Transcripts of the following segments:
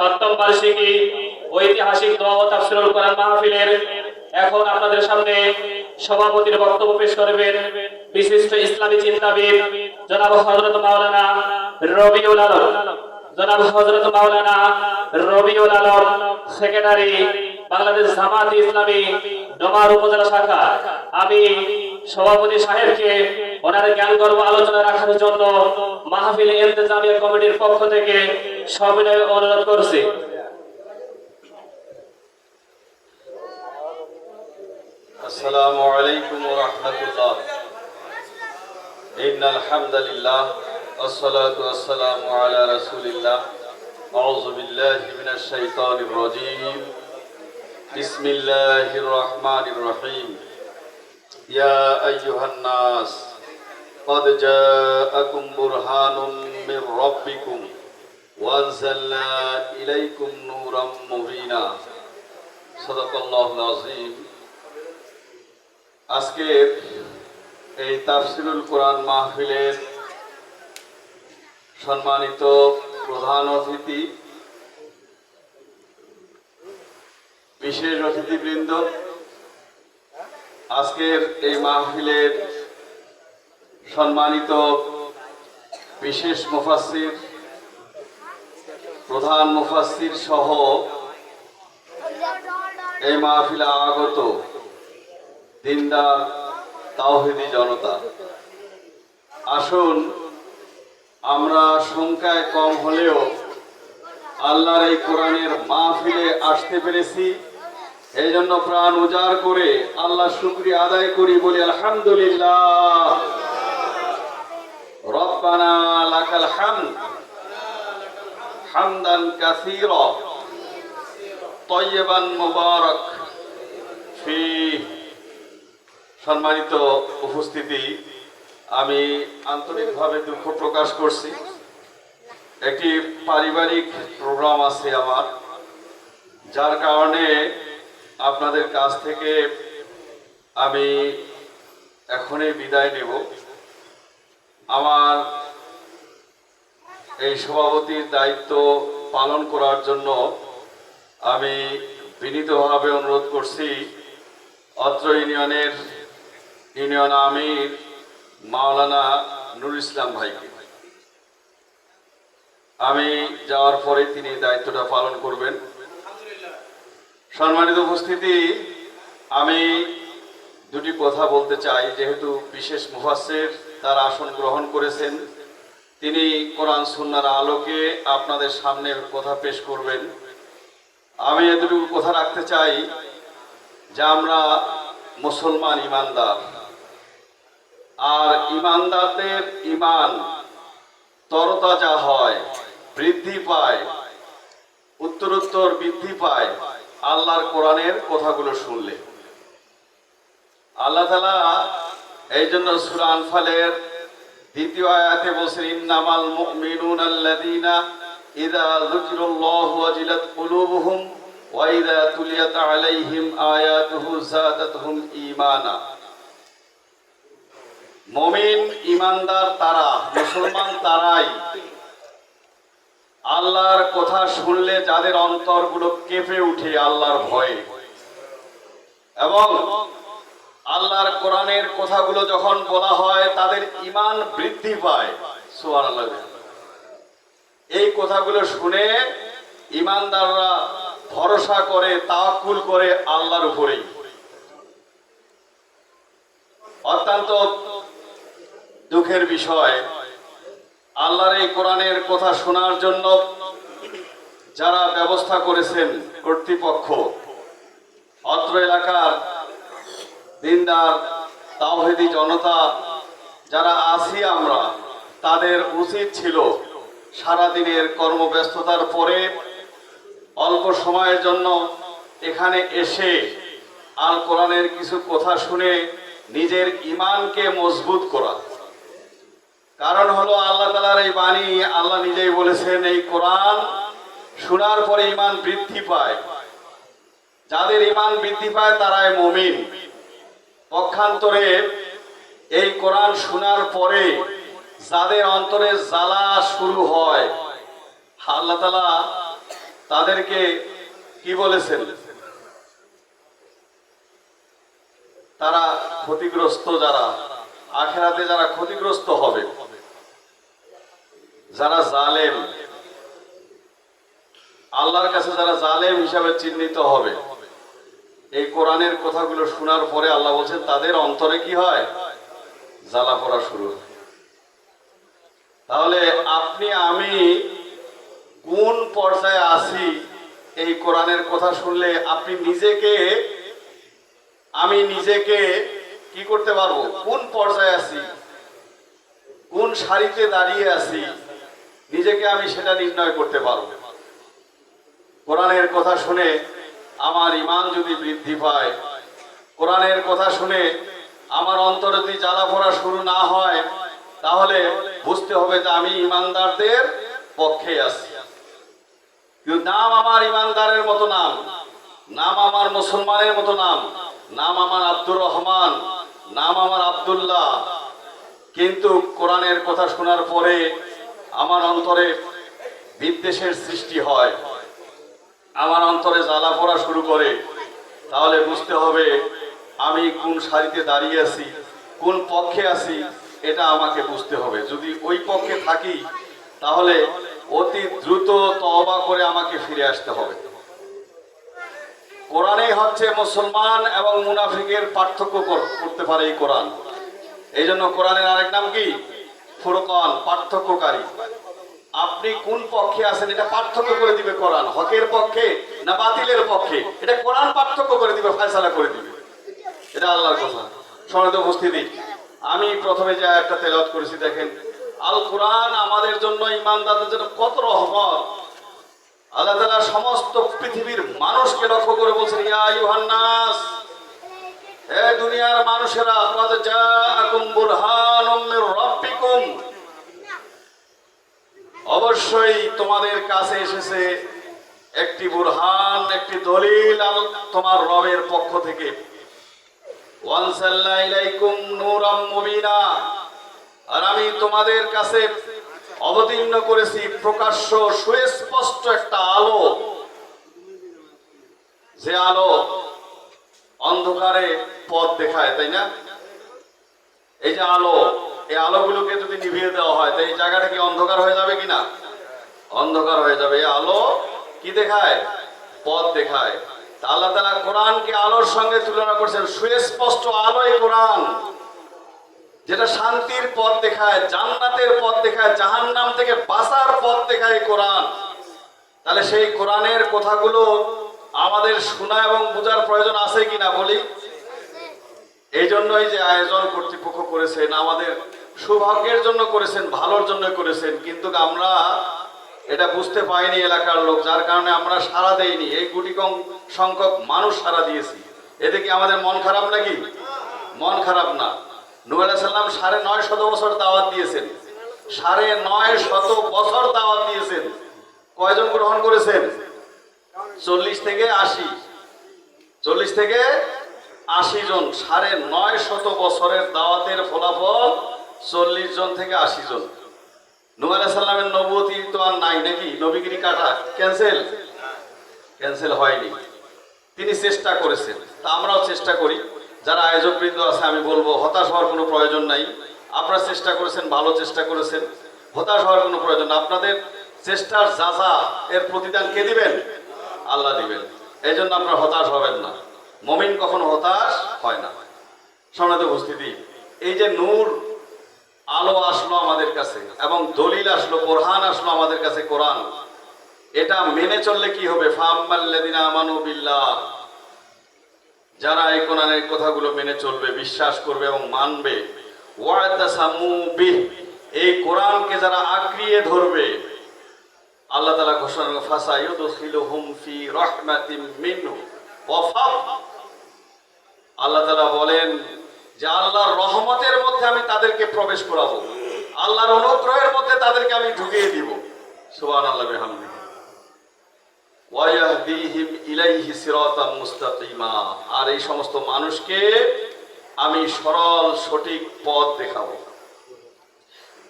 সপ্তম বার্ষিকী ঐতিহাসিক দোয়া কোরআন মাহফিলের এখন আপনাদের সামনে সভাপতির বক্তব্য পেশ করবেন বিশিষ্ট ইসলামী চিন্তাবিদ জনাব হযরত মাওলানা রবিউল আলম। জনাব হযরত মাওলানা রবিউল আলম, সেক্রেটারি বাংলাদেশ জামাত ইসলামী ডোমার উপজেলা শাখা। আমি সভাপতি সাহেবকে ওনার জ্ঞান গর্ব আলোচনা রাখার জন্য মাহফিল ইন্তজামিয়া কমিটির পক্ষ থেকে সবিনয় অনুরোধ করছি। আসসালামু আলাইকুম ওয়া রাহমাতুল্লাহ। ইন্নাল হামদালিল্লাহ ওয়াস সালাতু ওয়াস সালামু আলা রাসূলিল্লাহ। আউযু বিল্লাহি মিনাশ শাইতানির রাজীম। بسم الله الرحمن الرحيم يا أيها الناس قد جاءكم برهان من ربكم وأنزلنا إليكم نورا مبينا صدق الله العظيم আজকের এই তাফসিরুল কোরআন মাহফিলের সম্মানিত প্রধান অতিথি বিশেষ অতিথিবৃন্দ, আজকের এই মাহফিলের সম্মানিত বিশেষ মুফাসির প্রধান মুফাসির সহ এই মাহফিলে আগত দিনদার তাওহিদি জনতা। আসুন, আমরা সংখ্যায় কম হলেও আল্লাহর এই কোরআনের মাহফিলে আসতে পেরেছি। এই জন্য প্রাণ উজাড় করে আল্লাহ শুক্রিয়া আদায় করি, বলি আলহামদুলিল্লাহ। রব্বানা লাকাল হামদ, হামদান কাসীরা মুবারক। ফিহ সম্মানিত উপস্থিতি, আমি আন্তরিকভাবে দুঃখ প্রকাশ করছি। একটি পারিবারিক প্রোগ্রাম আছে আমার, যার কারণে আপনাদের কাছ থেকে আমি এখনই বিদায় নেব। আমার এই সভাপতির দায়িত্ব পালন করার জন্য আমি বিনীতভাবে অনুরোধ করছি, অত্র ইউনিয়নের ইউনিয়ন আমির মাওলানা নুর ইসলাম ভাইকে। আমি যাওয়ার পরে তিনি দায়িত্বটা পালন করবেন। সম্মানিত উপস্থিতি, আমি দুটি কথা বলতে চাই। যেহেতু বিশেষ মুফাসের তার আসন গ্রহণ করেছেন, তিনি কোরআন সুন্নার আলোকে আপনাদের সামনে কথা পেশ করবেন। আমি এতটুকু কথা রাখতে চাই যে আমরা মুসলমান ইমানদার। আর ইমানদারদের ইমান তরতাজা হয়, বৃদ্ধি পায়, উত্তরোত্তর বৃদ্ধি পায়। আল্লাহর কোরআনের কথাগুলো শুনলে। আল্লাহ তালা এই জন্য সুরা আনফালের দ্বিতীয় আয়াতে বলছেন, ইন্নামাল মুমিনুন আল্লাযীনা ইযা যুকিরুল্লাহু ওয়াজিলাত কুলুবুহুম ওয়া ইযা তুলিয়াত আলাইহিম আয়াতুহু যাদাতুহুম ঈমানা। মমিন, ঈমানদার তারা, মুসলমান তারাই আল্লাহর কথা শুনলে যাদের অন্তরগুলো কেঁপে উঠে আল্লাহর ভয়ে। এবং আল্লাহর কোরআনের কথাগুলো যখন বলা হয়, তাদের ইমান বৃদ্ধি পায়। সুবহানাল্লাহ। এই কথাগুলো শুনে ইমানদাররা ভরসা করে, তাওয়াক্কুল করে আল্লাহর উপরেই। অত্যন্ত দুঃখের বিষয় আল্লাহর এই কোরআনের কথা শোনার জন্য যারা ব্যবস্থা করেছেন কর্তৃপক্ষ, অত্র এলাকার দিনদার, তাওহেদি জনতা, যারা আছি আমরা, তাদের উচিত ছিল সারাদিনের কর্মব্যস্ততার পরে অল্প সময়ের জন্য এখানে এসে আল কোরআনের কিছু কথা শুনে নিজের ইমানকে মজবুত করা। কারণ হলো আল্লাহ তালার এই বাণী, আল্লাহ নিজেই বলেছেন এই কোরআন শোনার পরে ইমান বৃদ্ধি পায়। যাদের ইমান বৃদ্ধি পায় তারাই মমিন। পক্ষান্তরে এই কোরআন শোনার পরে যাদের অন্তরে জ্বালা শুরু হয়, আল্লাহ তালা তাদেরকে কি বলেছেন? তারা ক্ষতিগ্রস্ত যারা, আখেরাতে যারা ক্ষতিগ্রস্ত হবে। যারা জালেম, আল্লাহর কাছে যারা জালেম হিসাবে চিহ্নিত হবে, এই কোরআনের কথাগুলো শোনার পরে আল্লাহ বলছেন, তাদের অন্তরে কি হয়? জ্বালা পড়া শুরু তাহলে আপনি, আমি কোন পর্যায়ে আছি এই কোরআনের কথা শুনলে আপনি নিজেকে, আমি নিজেকে কি করতে পারব? কোন পর্যায়ে আছি? কোন সারিতে দাঁড়িয়ে আছি? নিজেকে আমি সেটা নির্ণয় করতে পারব। কোরআনের কথা শুনে আমার ইমান যদি বৃদ্ধি পায়, কোরআনের কথা শুনে আমার অন্তরে যদি জ্বালা পড়া শুরু না হয়, তাহলে বুঝতে হবে যে আমি ইমানদারদের পক্ষে আছি। নাম আমার ইমানদারের মতো নাম নাম আমার মুসলমানের মতো নাম নাম আমার আব্দুর রহমান, নাম আমার আব্দুল্লাহ। কিন্তু কোরআনের কথা শোনার পরে আমার অন্তরে বিদ্বেষের সৃষ্টি হয়, আমার অন্তরে জ্বালা পড়া শুরু করে। তাহলে বুঝতে হবে আমি কোন সারিতে দাঁড়িয়ে আছি, কোন পক্ষে আছি, এটা আমাকে বুঝতে হবে। যদি ওই পক্ষে থাকি, তাহলে অতি দ্রুত তওবা করে আমাকে ফিরে আসতে হবে। কোরআনে হচ্ছে মুসলমান এবং মুনাফিকের পার্থক্য করতে পারে এই কোরআন। এই জন্য কোরআনের আরেক নাম কি? ফুরকান পার্থক্যকারী। আপনি কোন পক্ষে আছেন এটা পার্থক্য করে দিবে কোরআন। হকের পক্ষে না বাতিলের পক্ষে? এটা কোরআন পার্থক্য করে দিবে, ফয়সালা করে দিবে। এটা আল্লাহর কথা। সনদ উপস্থিতি। আমি প্রথমে যে একটা তেলাওয়াত করেছি, দেখেন, আল কোরআন আমাদের জন্য, ইমানদারদের জন্য কত রহমত। আল্লাহ তালা সমস্ত পৃথিবীর মানুষকে লক্ষ্য করে বলছেন, ইয়া ইউহান্নাস দুনিয়ার মানুষেরা অবশ্যই তোমাদের কাছে এসেছে একটি বুরহান, একটি দলিল তোমার রবের পক্ষ থেকে। আর আমি তোমাদের কাছে অবতীর্ণ করেছি প্রকাশ্য সুস্পষ্ট একটা আলো। যে আলো অন্ধকারে পথ দেখায়, তাই না? এই যে আলো, এই আলোগুলোকে যদি নিভিয়ে দেওয়া হয় তাই এই জায়গাটা কি অন্ধকার হয়ে যাবে কিনা? অন্ধকার হয়ে যাবে। এই আলো কি দেখায়? পথ দেখায়। আল্লাহ তালা কোরআনকে আলোর সঙ্গে তুলনা করছেন। সুস্পষ্ট আলোয় কোরআন। যেটা শান্তির পথ দেখায়, জান্নাতের পথ দেখায়, জাহান্নাম থেকে বাঁচার পথ দেখায় কোরআন। তাহলে সেই কোরআনের কথাগুলো আমাদের শোনা এবং বোঝার প্রয়োজন আছে কিনা বলি? এই জন্যই যে আয়োজন কর্তৃপক্ষ করেছেন, আমাদের সৌভাগ্যের জন্য করেছেন, ভালোর জন্য করেছেন, কিন্তু আমরা এটা বুঝতে পাইনি এলাকার লোক, যার কারণে আমরা সারা দেইনি। এই গুটি কম সংখ্যক মানুষ সারা দিয়েছি। এতে কি আমাদের মন খারাপ নাকি? মন খারাপ না। নূহ সাল্লাম সাড়ে নয় শত বছর দাওয়াত দিয়েছেন। সাড়ে নয় শত বছর দাওয়াত দিয়েছেন। কয়জন গ্রহণ করেছেন? চল্লিশ থেকে আশি। চল্লিশ থেকে আশি জন, সাড়ে নয় শত বছরের দাওয়াতের ফলাফল চল্লিশ জন থেকে আশি জন। সালামের নবতী তো আর নাই নাকি? নবীগিরি কাটা? ক্যান্সেল? ক্যান্সেল হয়নি। তিনি চেষ্টা করেছেন। তা আমরাও চেষ্টা করি। যারা আয়োজক আয়োজকবৃন্দ আছে, আমি বলব, হতাশ হওয়ার কোনো প্রয়োজন নাই। আপনারা চেষ্টা করেছেন, ভালো চেষ্টা করেছেন। হতাশ হওয়ার কোনো প্রয়োজন আপনাদের চেষ্টার যাচা এর প্রতিদান কে দিবেন? আল্লাহ দিবেন। এই জন্য আপনারা হতাশ হবেন না। মমিন কখনো হতাশ হয় না। সমাজ উপস্থিতি। এই যে নূর আলো আসলো আমাদের কাছে এবং দলিল আসলো, কোরআন আসলো আমাদের কাছে, কোরআন। এটা মেনে চললে কি হবে? যারা এই কোরআনের কথাগুলো মেনে চলবে, বিশ্বাস করবে এবং মানবে এই কোরআনকে যারা আঁকড়িয়ে ধরবে আল্লাহ তাআলা ঘোষণা ফাসায়ুদখিলুহুম ফি আল্লাহ তাআলা বলেন যে আল্লাহর রহমতের মধ্যে আমি তাদেরকে প্রবেশ করাবো, আল্লাহর অনুগ্রহের মধ্যে তাদেরকে আমি ঢুকিয়ে দিব। সুবহানাল্লাহ বিহামদিহি ওয়ায়াহদিহিম ইলাইহি সিরাতাম মুস্তাকিমা। আর এই সমস্ত মানুষকে আমি সরল, সঠিক পথ দেখাবো।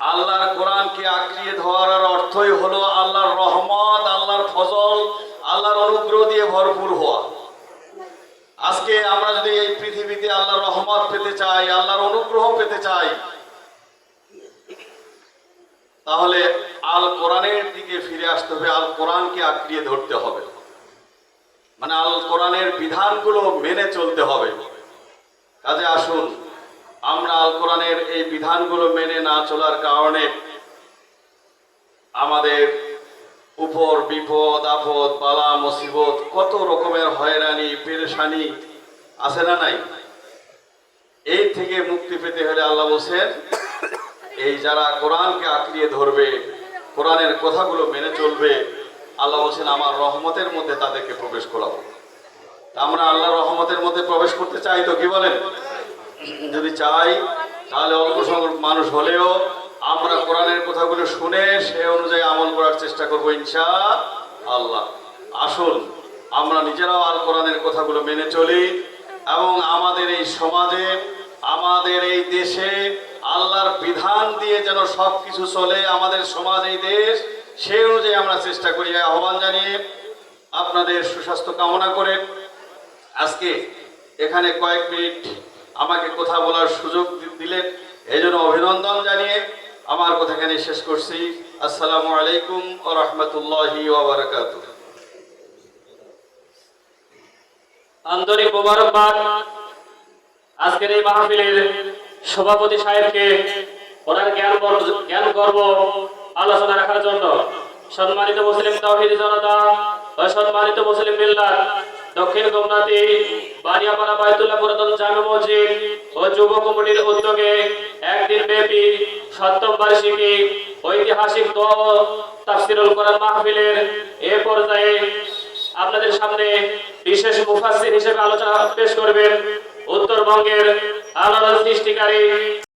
আল্লাহর কোরআনকে আঁকড়িয়ে ধরার অর্থই হলো আল্লাহর রহমত, আল্লাহর ফজল, আল্লাহর অনুগ্রহ দিয়ে ভরপুর হওয়া। আজকে আমরা যদি এই পৃথিবীতে আল্লাহর রহমত পেতে চাই, আল্লাহর অনুগ্রহ পেতে চাই, তাহলে আল কোরআনের দিকে ফিরে আসতে হবে, আল কোরআনকে আঁকড়িয়ে ধরতে হবে। মানে আল কোরআনের বিধানগুলো মেনে চলতে হবে। কাজে আসুন। আমরা আল কোরআনের এই বিধানগুলো মেনে না চলার কারণে আমাদের উপর বিপদ, আপদ, বালা, মুসিবত, কত রকমের হয়রানি, পেরেশানি আছে না নাই? এই থেকে মুক্তি পেতে হলে আল্লাহ বলছেন, এই যারা কোরআনকে আঁকড়িয়ে ধরবে, কোরআনের কথাগুলো মেনে চলবে, আল্লাহ বলছেন, আমার রহমতের মধ্যে তাদেরকে প্রবেশ করাবো। আমরা আল্লাহ রহমতের মধ্যে প্রবেশ করতে চাই তো কি বলেন? যদি চাই, তাহলে অল্প সংখ্যক মানুষ হলেও আমরা কোরআনের কথাগুলো শুনে সে অনুযায়ী আমল করার চেষ্টা করব ইনশা আল্লাহ আসুন, আমরা নিজেরাও আল কোরআনের কথাগুলো মেনে চলি এবং আমাদের এই সমাজে, আমাদের এই দেশে আল্লাহর বিধান দিয়ে যেন সব কিছু চলে আমাদের সমাজ, এই দেশ সেই অনুযায়ী আমরা চেষ্টা করি। আহ্বান জানিয়ে আপনাদের সুস্বাস্থ্য কামনা করে আজকে এখানে কয়েক মিনিট আমাকে কথা বলার সুযোগ দিলেন। এই জন্য অভিনন্দন জানিয়ে আমার কথা এখানে শেষ করছি। আসসালামু আলাইকুম ও রহমতুল্লাহি আন্তরিক মোবারকবাদ। আজকের এই মাহফিলের সভাপতি সাহেবকে ওনার জ্ঞান জ্ঞান গর্ব আলোচনা রাখার জন্য সম্মানিত মুসলিম তৌহিদ জনতা সম্মানিত মুসলিম মিল্লাত দক্ষিণ গোমনাথী বানিয়াপাড়া বায়তুল্লাহ পুরাতন জামে মসজিদ ও যুব কমিটির উদ্যোগে একদিন ব্যাপী সপ্তম বার্ষিকী ঐতিহাসিক তাফসিরুল কোরআন মাহফিলের এ পর্যায়ে আপনাদের সামনে বিশেষ মুফাসসির হিসেবে আলোচনা পেশ করবেন উত্তরবঙ্গের আলোড়ন সৃষ্টিকারী